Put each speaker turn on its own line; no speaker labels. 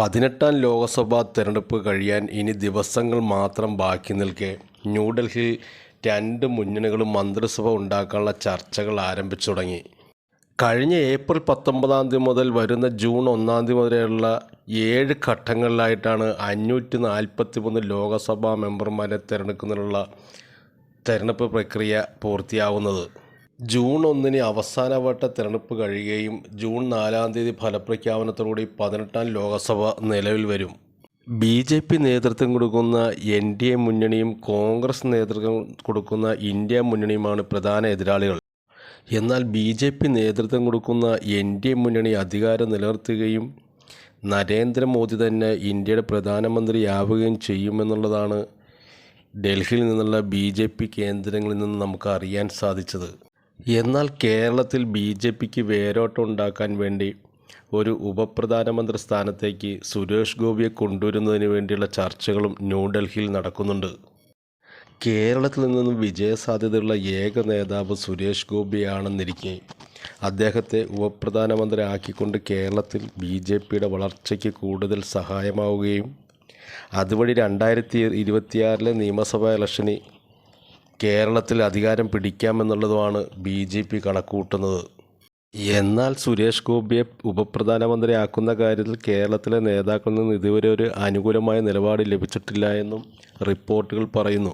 പതിനെട്ടാം ലോക്സഭാ തെരഞ്ഞെടുപ്പ് കഴിയാൻ ഇനി ദിവസങ്ങൾ മാത്രം ബാക്കി നിൽക്കെ ന്യൂഡൽഹിയിൽ രണ്ട് മുന്നണികളും മന്ത്രിസഭ ഉണ്ടാക്കാനുള്ള ചർച്ചകൾ ആരംഭിച്ചു തുടങ്ങി. കഴിഞ്ഞ ഏപ്രിൽ പത്തൊമ്പതാം തീയതി മുതൽ വരുന്ന ജൂൺ ഒന്നാം തീയതി വരെയുള്ള ഏഴ് ഘട്ടങ്ങളിലായിട്ടാണ് അഞ്ഞൂറ്റി നാൽപ്പത്തി മൂന്ന് ലോകസഭാ മെമ്പർമാരെ തിരഞ്ഞെടുക്കുന്നതിനുള്ള തെരഞ്ഞെടുപ്പ് പ്രക്രിയ പൂർത്തിയാവുന്നത്. ജൂൺ ഒന്നിന് അവസാനവട്ട തിരഞ്ഞെടുപ്പ് കഴിയുകയും ജൂൺ നാലാം തീയതി ഫലപ്രഖ്യാപനത്തോടുകൂടി പതിനെട്ടാം ലോകസഭ നിലവിൽ വരും. ബി ജെ പി നേതൃത്വം കൊടുക്കുന്ന എൻ ഡി എ മുന്നണിയും കോൺഗ്രസ് നേതൃത്വം കൊടുക്കുന്ന ഇന്ത്യ മുന്നണിയുമാണ് പ്രധാന എതിരാളികൾ. എന്നാൽ ബി ജെ പി നേതൃത്വം കൊടുക്കുന്ന എൻ ഡി എ മുന്നണി അധികാരം നിലനിർത്തുകയും നരേന്ദ്രമോദി തന്നെ ഇന്ത്യയുടെ പ്രധാനമന്ത്രിയാവുകയും ചെയ്യുമെന്നുള്ളതാണ് ഡൽഹിയിൽ നിന്നുള്ള ബി ജെ പി കേന്ദ്രങ്ങളിൽ നിന്ന് നമുക്ക് അറിയാൻ സാധിച്ചത്. എന്നാൽ കേരളത്തിൽ ബി ജെ പിക്ക് വേരോട്ടമുണ്ടാക്കാൻ വേണ്ടി ഒരു ഉപപ്രധാനമന്ത്രി സ്ഥാനത്തേക്ക് സുരേഷ് ഗോപിയെ കൊണ്ടുവരുന്നതിന് വേണ്ടിയുള്ള ചർച്ചകളും ന്യൂഡൽഹിയിൽ നടക്കുന്നുണ്ട്. കേരളത്തിൽ നിന്നും വിജയസാധ്യതയുള്ള ഏക നേതാവ് സുരേഷ് ഗോപിയാണെന്നിരിക്കെ അദ്ദേഹത്തെ ഉപപ്രധാനമന്ത്രി ആക്കിക്കൊണ്ട് കേരളത്തിൽ ബി ജെ പിയുടെ വളർച്ചയ്ക്ക് കൂടുതൽ സഹായമാവുകയും അതുവഴി രണ്ടായിരത്തി ഇരുപത്തിയാറിലെ നിയമസഭാ ഇലക്ഷന് കേരളത്തിൽ അധികാരം പിടിക്കാമെന്നുള്ളതുമാണ് ബി ജെ പി കണക്കുകൂട്ടുന്നത് എന്നാൽ സുരേഷ് ഗോപിയെ ഉപപ്രധാനമന്ത്രിയാക്കുന്ന കാര്യത്തിൽ കേരളത്തിലെ നേതാക്കളിൽ നിന്ന് ഇതുവരെ ഒരു അനുകൂലമായ നിലപാട് ലഭിച്ചിട്ടില്ല എന്നും റിപ്പോർട്ടുകൾ പറയുന്നു.